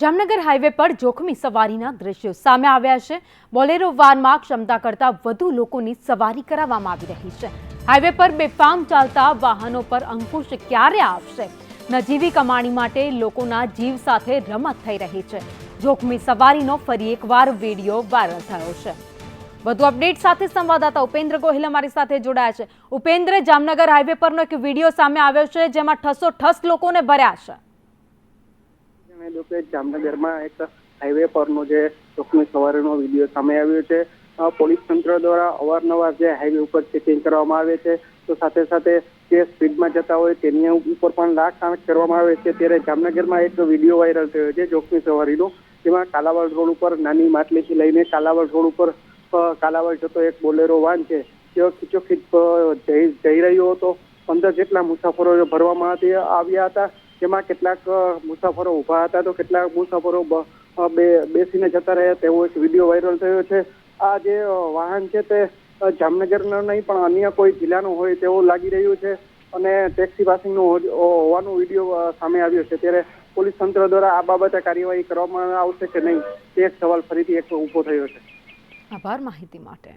Jamnagar highway પર જોખમી સવારીના દ્રશ્યો સામે આવ્યા છે. બોલેરો વાનમાં ક્ષમતા કરતાં વધુ લોકોની સવારી કરાવવામાં આવી રહી છે. હાઈવે પર બેફામ ચાલતા વાહનો પર અંકુશ ક્યારે આવશે? નજીવી કમાણી માટે લોકોના જીવ સાથે રમત થઈ રહી છે. જોખમી સવારીનો ફરી એકવાર વીડિયો વાયરલ થયો છે. વધુ અપડેટ સાથે સંવાદદાતા ઉપેન્દ્ર ગોહિલ અમારી સાથે જોડાયા છે. ઉપેન્દ્ર, જામનગર હાઈવે પરનો એક વીડિયો સામે આવ્યો છે, જેમાં ઠસો ઠસ લોકોને ભર્યા છે. જણાવી કે જામનગરમાં એક હાઈવે પરનો જે જોખમી સવારીનો વીડિયો સામે આવ્યો છે. પોલીસ તંત્ર દ્વારા અવારનવાર જે હાઈવે ઉપર ચેકિંગ કરવામાં આવે છે, તો સાથે સાથે જે સ્પીડમાં જતા હોય તેની ઉપર પણ લાખ આંખ કરવામાં આવે છે. ત્યારે જામનગરમાં એક વીડિયો વાયરલ થયો છે જોખમી સવારીનો, જેમાં કાલાવડ રોડ ઉપર નાની માટલીથી લઈને કાલાવડ રોડ ઉપર કાલાવડ જતો એક બોલેરો વાન છે, તેઓ ખીચોખીચ જઈ રહ્યો હતો. પંદર જેટલા મુસાફરો ભરવામાં આવ્યા હતા. જેમાં કેટલાક મુસાફરો ઊભા હતા તો કેટલાક મુસાફરો બેસીને જતા રહ્યા. તેવો એક વીડિયો વાયરલ થયો છે. આ જે વાહન છે તે જામનગરનો નહીં, પણ અન્ય કોઈ જિલ્લાનું હોય તેવું લાગી રહ્યું છે. અને ટેક્સી પાસિંગનું હોવાનું હોવાનો વીડિયો સામે આવ્યો છે. ત્યારે પોલીસ તંત્ર દ્વારા આ બાબતે કાર્યવાહી કરવામાં આવશે કે નહીં, તે એક સવાલ ફરીથી એક ઊભો થયો છે. આભાર માહિતી માટે.